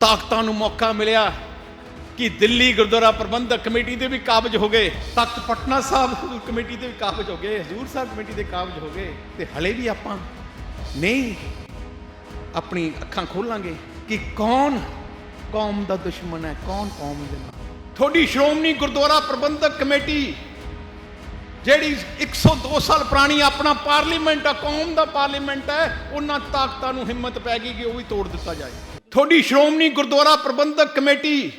ਤਾਕਤਾਂ ਨੂੰ ਮੌਕਾ ਮਿਲਿਆ ਕਿ ਦਿੱਲੀ ਗੁਰਦੁਆਰਾ ਪ੍ਰਬੰਧਕ ਕਮੇਟੀ ਦੇ ਵੀ ਕਾਬਜ ਹੋ ਗਏ। ਤਖਤ ਪਟਨਾ ਸਾਹਿਬ ਕਮੇਟੀ ਦੇ ਵੀ ਕਾਬਜ ਹੋ ਗਏ, ਹਜ਼ੂਰ ਸਾਹਿਬ ਕਮੇਟੀ ਦੇ ਕਾਬਜ ਹੋ ਗਏ ਤੇ ਹਲੇ ਵੀ ਆਪਾਂ ਨਹੀਂ ਆਪਣੀ ਅੱਖਾਂ ਖੋਲਾਂਗੇ ਕਿ ਕੌਣ ਕੌਮ ਦਾ ਦੁਸ਼ਮਣ ਹੈ, ਕੌਣ ਕੌਮ ਦੇ ਨਾਲ। ਤੁਹਾਡੀ ਸ਼੍ਰੋਮਣੀ ਗੁਰਦੁਆਰਾ ਪ੍ਰਬੰਧਕ ਕਮੇਟੀ, ਜਿਹੜੀ 102 ਸਾਲ ਪੁਰਾਣੀ ਆਪਣਾ ਪਾਰਲੀਮੈਂਟ ਆ, ਕੌਮ ਦਾ ਪਾਰਲੀਮੈਂਟ ਹੈ, ਉਹਨਾਂ ਤਾਕਤਾਂ ਨੂੰ ਹਿੰਮਤ ਪੈ ਗਈ ਕਿ ਉਹ ਵੀ ਤੋੜ ਦਿੱਤਾ ਜਾਏ। ਤੁਹਾਡੀ ਸ਼੍ਰੋਮਣੀ ਗੁਰਦੁਆਰਾ ਪ੍ਰਬੰਧਕ ਕਮੇਟੀ,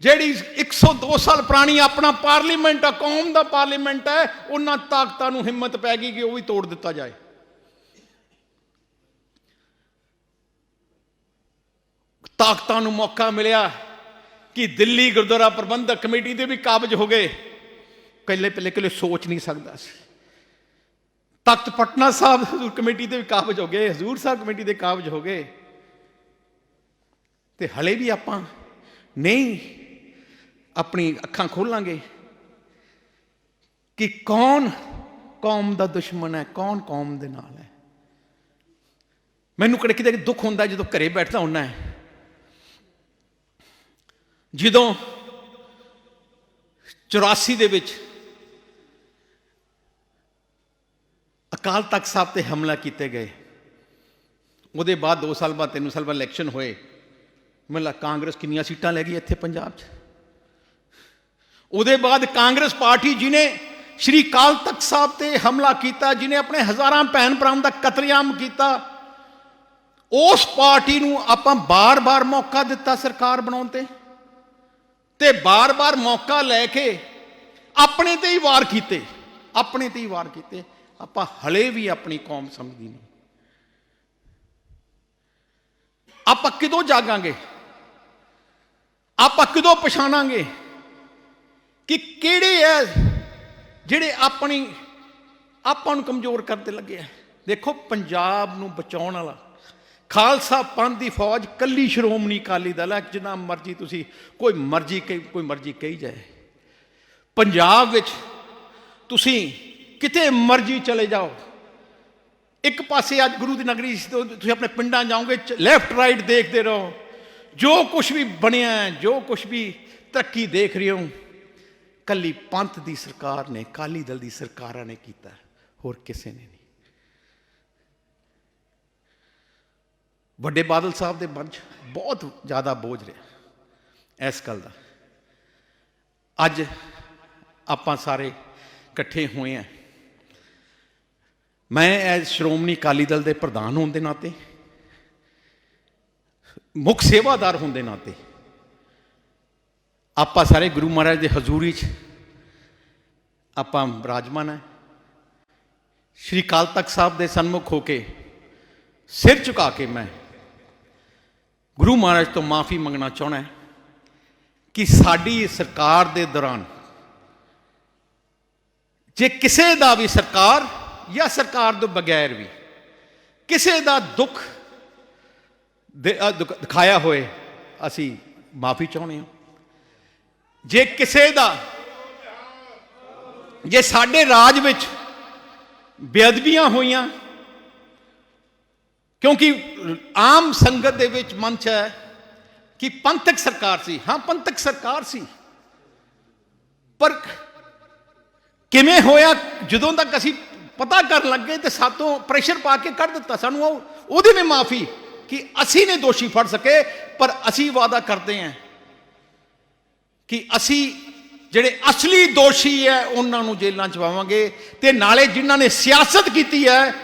ਜਿਹੜੀ 102 ਸਾਲ ਪੁਰਾਣੀ ਆਪਣਾ ਪਾਰਲੀਮੈਂਟ ਆ, ਕੌਮ ਦਾ ਪਾਰਲੀਮੈਂਟ ਹੈ, ਉਹਨਾਂ ਤਾਕਤਾਂ ਨੂੰ ਹਿੰਮਤ ਪੈ ਗਈ ਕਿ ਉਹ ਵੀ ਤੋੜ ਦਿੱਤਾ ਜਾਏ। ਤਾਕਤਾਂ ਨੂੰ ਮੌਕਾ ਮਿਲਿਆ ਕਿ ਦਿੱਲੀ ਗੁਰਦੁਆਰਾ ਪ੍ਰਬੰਧਕ ਕਮੇਟੀ ਦੇ ਵੀ ਕਾਬਜ ਹੋ ਗਏ। ਪਹਿਲੇ ਪਹਿਲੇ ਕਿਲੇ ਸੋਚ ਨਹੀਂ ਸਕਦਾ ਸੀ। ਤਖਤ ਪਟਨਾ ਸਾਹਿਬ ਹਜ਼ੂਰ ਕਮੇਟੀ ਦੇ ਵੀ ਕਾਬਜ ਹੋ ਗਏ, ਹਜ਼ੂਰ ਸਾਹਿਬ ਕਮੇਟੀ ਦੇ ਕਾਬਜ ਹੋ ਗਏ। ਤੇ ਹਲੇ ਵੀ ਆਪਾਂ ਨਹੀਂ ਆਪਣੀ ਅੱਖਾਂ ਖੋਲਾਂਗੇ ਕਿ ਕੌਣ ਕੌਮ ਦਾ ਦੁਸ਼ਮਣ ਹੈ, ਕੌਣ ਕੌਮ ਦੇ ਨਾਲ ਹੈ। ਮੈਨੂੰ ਕਿਹੜੇ ਕਿਤੇ ਦੁੱਖ ਹੁੰਦਾ ਜਦੋਂ ਘਰੇ ਬੈਠਦਾ ਹੁੰਨਾ ਹੈ। ਜਦੋਂ 84 ਦੇ ਵਿੱਚ ਅਕਾਲ ਤਖਤ ਸਾਹਿਬ ਤੇ ਹਮਲਾ ਕੀਤੇ ਗਏ, ਉਹਦੇ ਬਾਅਦ 2 ਸਾਲ ਬਾਅਦ 3 ਸਾਲ ਬਾਅਦ ਇਲੈਕਸ਼ਨ ਹੋਏ। ਮੈਨੂੰ ਲੱਗਾ ਕਾਂਗਰਸ ਕਿੰਨੀਆਂ ਸੀਟਾਂ ਲੈ ਗਈ ਇੱਥੇ ਪੰਜਾਬ 'ਚ। ਉਹਦੇ ਬਾਅਦ ਕਾਂਗਰਸ ਪਾਰਟੀ ਜਿਨੇ ਸ਼੍ਰੀ ਕਾਲ ਤਖਤ ਸਾਹਿਬ ਤੇ ਹਮਲਾ ਕੀਤਾ ਜਿਨੇ ਆਪਣੇ ਹਜ਼ਾਰਾਂ ਭੈਣ ਭਰਾਵਾਂ ਦਾ ਕਤਲੇਆਮ ਕੀਤਾ, ਉਸ ਪਾਰਟੀ ਨੂੰ ਆਪਾਂ ਬਾਰ-ਬਾਰ ਮੌਕਾ ਦਿੱਤਾ ਸਰਕਾਰ ਬਣਾਉਣ ਤੇ। ਤੇ ਬਾਰ-ਬਾਰ ਮੌਕਾ ਲੈ ਕੇ ਆਪਣੇ ਤੇ ਹੀ ਵਾਰ ਕੀਤੇ, ਆਪਣੇ ਤੇ ਹੀ ਵਾਰ ਕੀਤੇ। ਆਪਾਂ ਹਲੇ ਵੀ ਆਪਣੀ ਕੌਮ ਸਮਝਦੀ ਨਹੀਂ। ਆਪਾਂ ਕਿਦੋਂ ਜਾਗਾਂਗੇ? ਆਪਾਂ ਕਦੋਂ ਪਛਾਣਾਂਗੇ ਕਿ ਕਿਹੜੇ ਐ ਜਿਹੜੇ ਆਪਣੀ, ਆਪਾਂ ਨੂੰ ਕਮਜ਼ੋਰ ਕਰਦੇ ਲੱਗੇ ਆ ਦੇਖੋ, ਪੰਜਾਬ ਨੂੰ ਬਚਾਉਣ ਵਾਲਾ, ਖਾਲਸਾ ਪੰਥ ਦੀ ਫੌਜ ਕੱਲੀ ਸ਼੍ਰੋਮਣੀ ਅਕਾਲੀ ਦਲ ਹੈ ਜਿੰਨਾ ਮਰਜ਼ੀ ਤੁਸੀਂ ਕੋਈ ਮਰਜ਼ੀ ਕਹੀ, ਕੋਈ ਮਰਜ਼ੀ ਕਹੀ ਜਾਏ। ਪੰਜਾਬ ਵਿੱਚ ਤੁਸੀਂ ਕਿਤੇ ਮਰਜ਼ੀ ਚਲੇ ਜਾਓ। ਇੱਕ ਪਾਸੇ ਅੱਜ ਗੁਰੂ ਦੀ ਨਗਰੀ ਸੀ, ਤੁਸੀਂ ਆਪਣੇ ਪਿੰਡਾਂ ਜਾਓਗੇ ਲੈਫਟ ਰਾਈਟ ਦੇਖਦੇ ਰਹੋ। ਜੋ ਕੁਝ ਵੀ ਬਣਿਆ, ਜੋ ਕੁਝ ਵੀ ਤਰੱਕੀ ਦੇਖ ਰਹੇ ਹੋ, ਕੱਲੀ ਪੰਥ ਦੀ ਸਰਕਾਰ ਨੇ ਕਾਲੀ ਦਲ ਦੀ ਸਰਕਾਰਾਂ ਨੇ ਕੀਤਾ, ਹੋਰ ਕਿਸੇ ਨੇ ਨਹੀਂ। ਵੱਡੇ ਬਾਦਲ ਸਾਹਿਬ ਦੇ ਮਨ 'ਚ ਬਹੁਤ ਜ਼ਿਆਦਾ ਬੋਝ ਰਿਹਾ ਇਸ ਗੱਲ ਦਾ। ਅੱਜ ਆਪਾਂ ਸਾਰੇ ਇਕੱਠੇ ਹੋਏ ਆ ਮੈਂ ਐਜ਼ ਸ਼੍ਰੋਮਣੀ ਅਕਾਲੀ ਦਲ ਦੇ ਪ੍ਰਧਾਨ ਹੋਣ ਦੇ ਨਾਤੇ ਮੁੱਖ ਸੇਵਾਦਾਰ ਹੋਣ ਦੇ ਨਾਤੇ ਆਪਾਂ ਸਾਰੇ ਗੁਰੂ ਮਹਾਰਾਜ ਦੇ ਹਜ਼ੂਰੀ 'ਚ ਆਪਾਂ ਬਿਰਾਜਮਾਨ ਹੈ। ਸ਼੍ਰੀ ਕਾਲ ਤਖਤ ਸਾਹਿਬ ਦੇ ਸਨਮੁਖ ਹੋ ਕੇ ਸਿਰ ਝੁਕਾ ਕੇ ਮੈਂ ਗੁਰੂ ਮਹਾਰਾਜ ਤੋਂ ਮਾਫੀ ਮੰਗਣਾ ਚਾਹਣਾ ਕਿ ਸਾਡੀ ਸਰਕਾਰ ਦੇ ਦੌਰਾਨ ਜੇ ਕਿਸੇ ਦਾ ਵੀ ਸਰਕਾਰ ਜਾਂ ਸਰਕਾਰ ਤੋਂ ਬਗੈਰ ਵੀ ਕਿਸੇ ਦਾ ਦੁੱਖ ਦਿਖਾਇਆ ਹੋਏ, ਅਸੀਂ ਮਾਫੀ ਚਾਹੁੰਦੇ ਹਾਂ। ਜੇ ਕਿਸੇ ਦਾ, ਜੇ ਸਾਡੇ ਰਾਜ ਵਿੱਚ ਬੇਅਦਬੀਆਂ ਹੋਈਆਂ, ਕਿਉਂਕਿ ਆਮ ਸੰਗਤ ਦੇ ਵਿੱਚ ਮਨ ਚ ਹੈ ਕਿ ਪੰਥਕ ਸਰਕਾਰ ਸੀ। ਹਾਂ, ਪੰਥਕ ਸਰਕਾਰ ਸੀ। ਪਰ ਕਿਵੇਂ ਹੋਇਆ, ਜਦੋਂ ਤੱਕ ਅਸੀਂ ਪਤਾ ਕਰਨ ਲੱਗੇ ਤੇ ਸਾਤੋਂ ਪ੍ਰੈਸ਼ਰ ਪਾ ਕੇ ਕੱਢ ਦਿੱਤਾ, ਸਾਨੂੰ ਉਹ ਉਹਦੀ ਵੀ ਮਾਫੀ ਕਿ ਅਸੀਂ ਨੇ ਦੋਸ਼ੀ ਫੜ ਸਕੇ, ਪਰ ਅਸੀਂ ਵਾਅਦਾ ਕਰਦੇ ਹਾਂ ਕਿ ਅਸੀਂ ਜਿਹੜੇ ਅਸਲੀ ਦੋਸ਼ੀ ਹੈ, ਉਹਨਾਂ ਨੂੰ ਜੇਲ੍ਹਾਂ ਚ ਪਾਵਾਂਗੇ ਤੇ ਨਾਲੇ ਜਿਨ੍ਹਾਂ ਨੇ ਸਿਆਸਤ ਕੀਤੀ ਹੈ,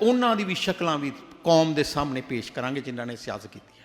ਉਹਨਾਂ ਦੀ ਵੀ ਸ਼ਕਲਾਂ ਵੀ ਕੌਮ ਦੇ ਸਾਹਮਣੇ ਪੇਸ਼ ਕਰਾਂਗੇ, ਜਿਨ੍ਹਾਂ ਨੇ ਸਿਆਸਤ ਕੀਤੀ